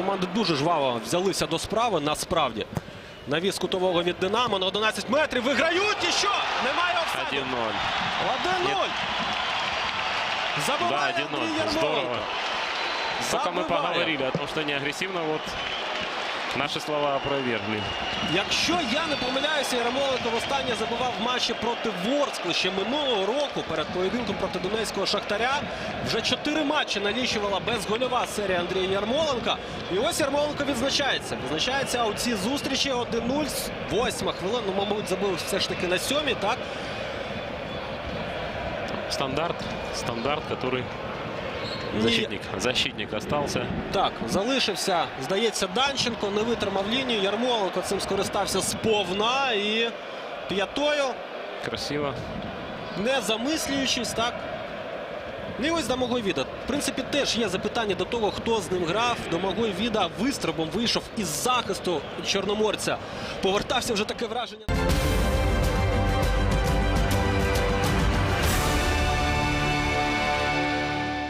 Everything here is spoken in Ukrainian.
команди дуже жваво взялися до справи. Насправді. Навіс кутового від Динамо на 11 метрів. Виграють і що? Немає офсайду. 1-0. 1-0. Забиває Да, Андрій 1-0. Ярмоленко. Здорово. Только мы поговорили о том, что не агрессивно, вот наши слова опровергли. Якщо я не помиляюся, Ярмоленко востаннє забивав матчі проти Ворскли ще минулого року перед поєдинком проти Донецького Шахтаря. Вже чотири матчі налічувала безгольова серія Андрія Ярмоленка. І ось Ярмоленко відзначається. Відзначається у цій зустрічі 1-0 з восьма хвилин. Ну, мабуть, забив все ж таки на сьомій, так? Стандарт, стандарт, Ні. Защитник, защитник остался. Так, залишився, здається, Данченко, не витримав лінію. Ярмоленко цим скористався сповна і п'ятою. Красиво. не замислюючись, так. Ну І ось Домагой Віда. В принципі, теж є запитання до того, хто з ним грав. Домагой Віда вистрибом вийшов із захисту чорноморця. Повертався вже таке враження.